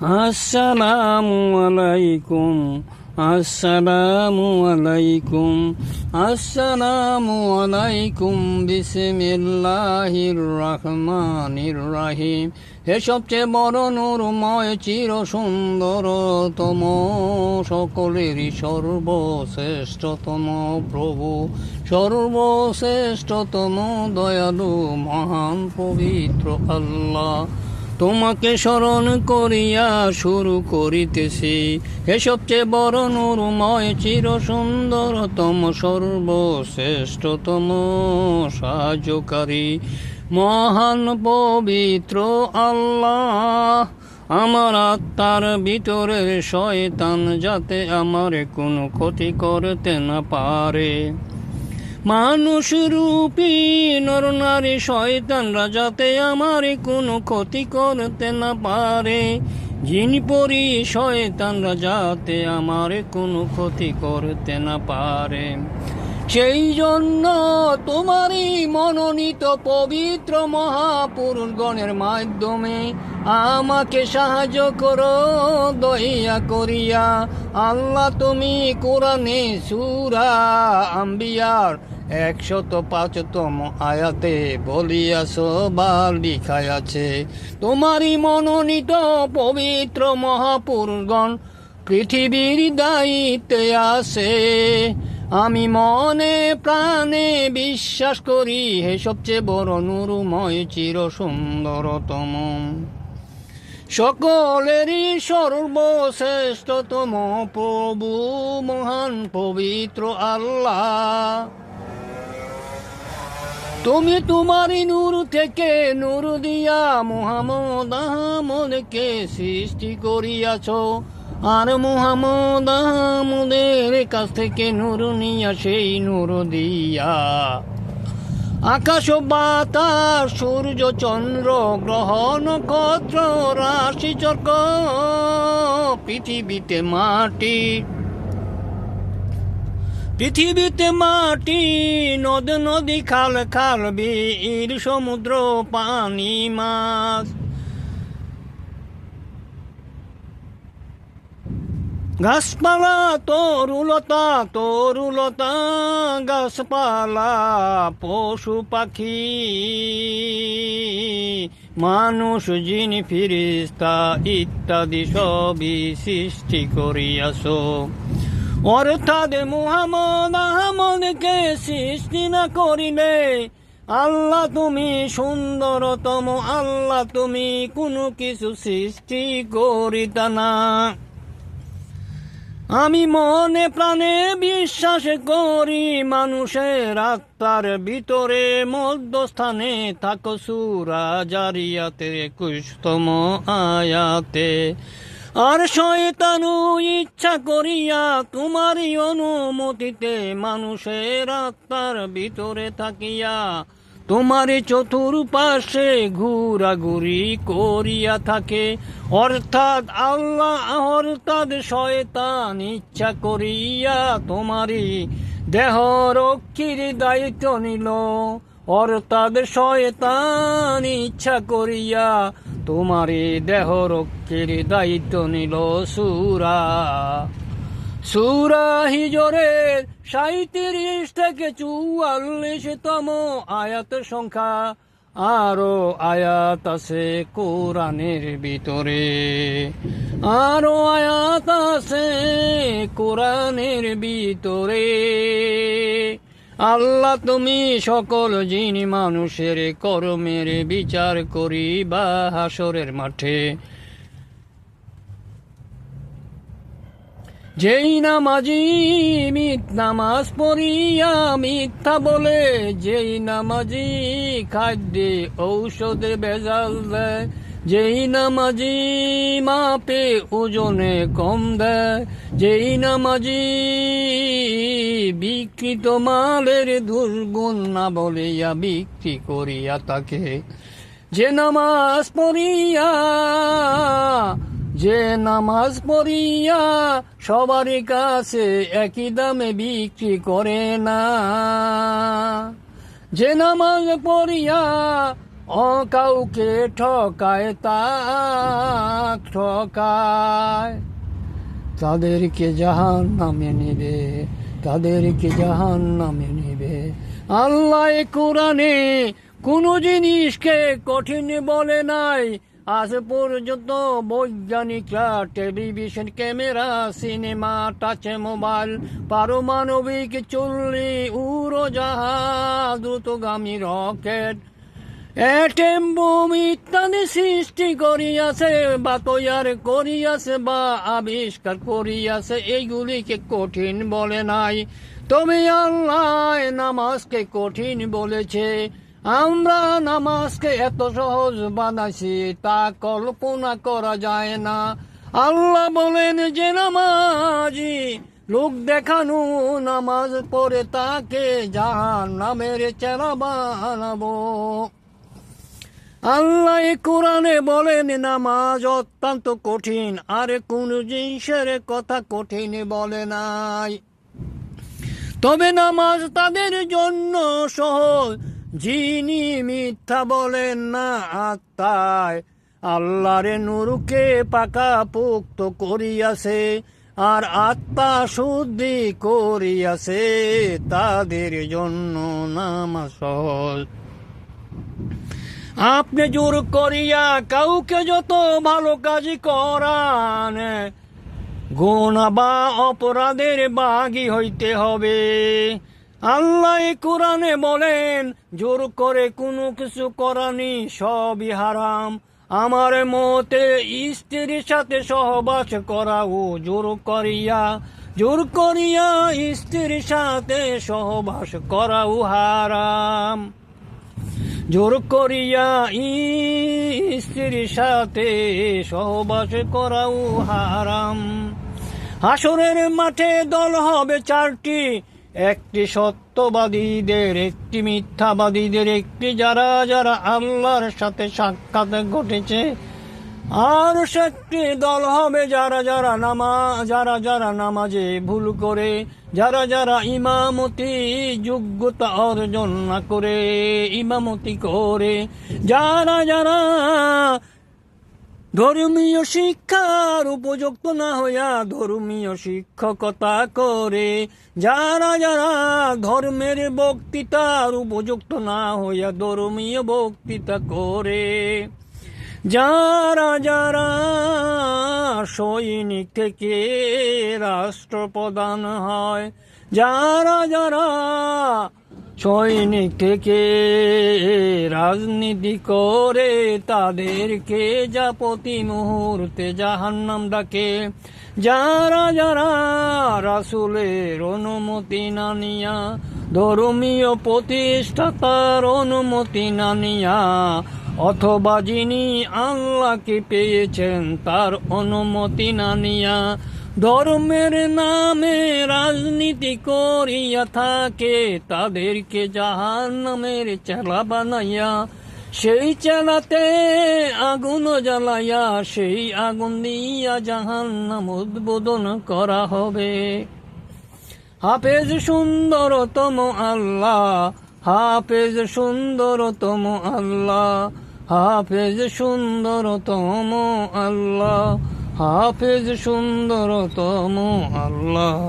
আসসালামু আলাইকুম আসসালামু আলাইকুম আসসালামু আলাইকুম, বিসমিল্লাহির রহমানির রহিম। হে সবচেয়ে বড় নূরময় চির সুন্দরতম সকলেরই সর্বশ্রেষ্ঠতম প্রভু। সর্বশ্রেষ্ঠতম, দয়ালু, মহান, পবিত্র আল্লাহ। তোমাকে স্মরণ করিয়া শুরু করিতেছি। হে সবচেয়ে বড় নুরময় চির সুন্দরতম সর্বশ্রেষ্ঠতম, সাহায্যকারী, মহান, পবিত্র আল্লাহ। আমার আত্মার ভিতরের শয়তান যাতে আমার কোনো ক্ষতি করতে না পারে। মানুষ রূপী নর নারী শয়তানরা যাতে আমার কোনো ক্ষতি করতে না পারে। জিন পরি শয়তানরা যাতে আমার কোনো ক্ষতি করতে না পারে। সেই জন্য তোমারই মনোনীত পবিত্র মহাপুরুষগণের মাধ্যমে আমাকে সাহায্য করো, দয়া করিয়া। আল্লাহ, তুমি কোরআনে সুরা আম্বিয়ার একশত পাঁচতম আয়াতে বলিয়াছ, বা লিখাই আছে তোমারই মনোনীত পবিত্র মহাপুরুষগণ পৃথিবীর দায়িত্বে আছে। আমি মনে প্রাণে বিশ্বাস করি, হে সবচেয়ে বড় নুরুময় চির সুন্দরতম সকলেরই সর্বশ্রেষ্ঠতম প্রভু, মহান পবিত্র আল্লাহ। তুমি তোমারই নূর থেকে নূর দিয়া মুহাম্মদ আহমদকে সৃষ্টি করিয়াছ, আর মুহাম্মদ আহমদের কাছ থেকে নূর নিয়া সেই নূর দিয়া। আকাশ বাতাস সূর্য চন্দ্র গ্রহ নক্ষত্র রাশি চক্র, পৃথিবীতে মাটি। পৃথিবীতে মাটি, নদ, নদী, খাল খাল, বীর, সমুদ্র, পানি, মাছ। গাছপালা তরুলতা তরুলতা, গাছপালা, পশু পাখি। মানুষ জিন ফিরিস্তা ইত্যাদি সবই সৃষ্টি করিয়াছ। অর্থাৎ মুহাম্মদ আহমদকে সৃষ্টি না করিলে আল্লাহ তুমি সুন্দরতম, আল্লাহ তুমি কোনো কিছু সৃষ্টি করিতা না। আমি মনে প্রাণে বিশ্বাস করি, মানুষের আত্মার ভিতরে মধ্যস্থানে থাকো সুরা জারিয়াতে, একুশতম আয়াতে। আর শয়তানু ইচ্ছা করিয়া তোমারই অনুমতিতে মানুষের আত্মার ভিতরে থাকিয়া তোমার চতুর্পাশে ঘুরাঘুরি করিয়া থাকে। অর্থাৎ আল্লাহ অর্থাৎ শয়তান ইচ্ছা করিয়া তোমারই দেহ রক্ষীর দায়িত্ব নিল। অর্থাৎ শয়তান ইচ্ছা করিয়া তোমারই দেহ রক্ষীর দায়িত্ব নিল। সুরা সুরা হিজরের সাঁত্রিশ থেকে চুয়াল্লিশতম আয়াত সংখ্যা। আরও আয়াত আছে কোরআনের ভিতরে। আরও আয়াত আছে কোরআনের ভিতরে। আল্লাহ, তুমি সকল জিনি মানুষের কর্মের বিচার করি বা হাসরের মাঠে। যেই নামাজি মিথ নামাজ পড়িয়া মিথ্যা বলে, যেই নামাজি খাদ্যে ঔষধে ভেজাল দেয়, যেই নামাজি মাপে ওজনে কম দেয়, যেই নামাজি বিকৃত মালের দুর্গুণ না বলিয়া বিক্রি করিয়া তাকে যে নামাজ পড়িয়া যে নামাজ পড়িয়া সবারই কাছে একই দামে বিক্রি করে না। যে নামাজ পড়িয়া ও কাউকে ঠকায় তা ঠকায়, তাদেরকে জাহান নামে নেবে, তাদেরকে জাহান নামে নেবে। আল্লাহ কোরআনে কোনো জিনিসকে কঠিন বলে নাই আজ পর্যন্ত বৈজ্ঞানিকরা television camera, cinema touch mobile পারমাণবিক চুল্লি, উড়োজাহাজ, দ্রুতগামী রকেট এটেম বোম ইত্যাদি সৃষ্টি করিয়াছে বা তৈয়ার করিয়াছে বা আবিষ্কার করিয়াছে, এইগুলিকে কঠিন বলে নাই। তবে আল্লাহ নামাজকে কঠিন বলেছে। আমরা নামাজকে এত সহজ বানাইছি, তা কল্পনা করা যায় না। আল্লাহ বলেন যে নামাজি, লোক দেখানো নামাজ পড়ে তাকে জাহান নামের চেলা বানাবো। আল্লাহ কোরআনে বলেন, নামাজ অত্যন্ত কঠিন, আর কোন জিনিসের কথা কঠিন বলে নাই। তবে নামাজ তাদের জন্য সহজ যিনি মিথ্যা বলেন না আত্মায়, আল্লাহর নুরুকে পাকা পোক্ত করিয়াছে, আর আত্মা শুদ্ধি করিয়াছে, তাদের জন্য নামাজ আপনি জোর করিয়া কাউকে যত ভালো কাজ করান গুণা বা অপরাধের বাগি হইতে হবে। আল্লাহ কোরআনে বলেন, জোর করে কোনো কিছু করানি সবই হারাম। আমার মতে স্ত্রীর সাথে সহবাস করাও জোর করিয়া জোর করিয়া স্ত্রীর সাথে সহবাস করাও হারাম। জোর করিয়া স্ত্রীর সাথে সহবাস করাও হারাম। হাসরের মাঠে দল হবে চারটি একটি সত্যবাদীদের, একটি মিথ্যাবাদীদের, একটি যারা যারা আল্লাহর সাথে সাক্ষাৎ ঘটেছে। আর একটি দল হবে যারা যারা নামা, যারা যারা নামাজে ভুল করে, যারা যারা ইমামতি যোগ্যতা অর্জন না করে, ইমামতি করে, যারা যারা ধর্মীয় শিক্ষার উপযুক্ত না হইয়া ধর্মীয় শিক্ষকতা করে, যারা যারা ধর্মের বক্তৃতার উপযুক্ত না হইয়া ধর্মীয় বক্তৃতা করে, যারা যারা সৈনিক থেকে রাষ্ট্রপ্রধান হয়, যারা যারা সৈনিক থেকে রাজনীতি করে তাদেরকে যা প্রতি মুহূর্তে জাহান্নাম ডাকে। যারা যারা রাসুলের অনুমতি না নিয়া, ধর্মীয় প্রতিষ্ঠাতার অনুমতি না নিয়া, অথবা যিনি আল্লাহকে পেয়েছেন তার অনুমতি না নিয়া ধর্মের নামে রাজনীতি করিয়া থাকে, তাদেরকে জাহান নামের চেলা বানাইয়া, সেই চেলাতে আগুন জ্বালাইয়া, সেই আগুন দিয়া জাহান নাম উদ্বোধন করা হবে। হাফেজ সুন্দরতম আল্লাহ, হাফেজ সুন্দরতম আল্লাহ, হাফেজ সুন্দরতম আল্লাহ। হাফেজ সুন্দরতম আল্লাহ।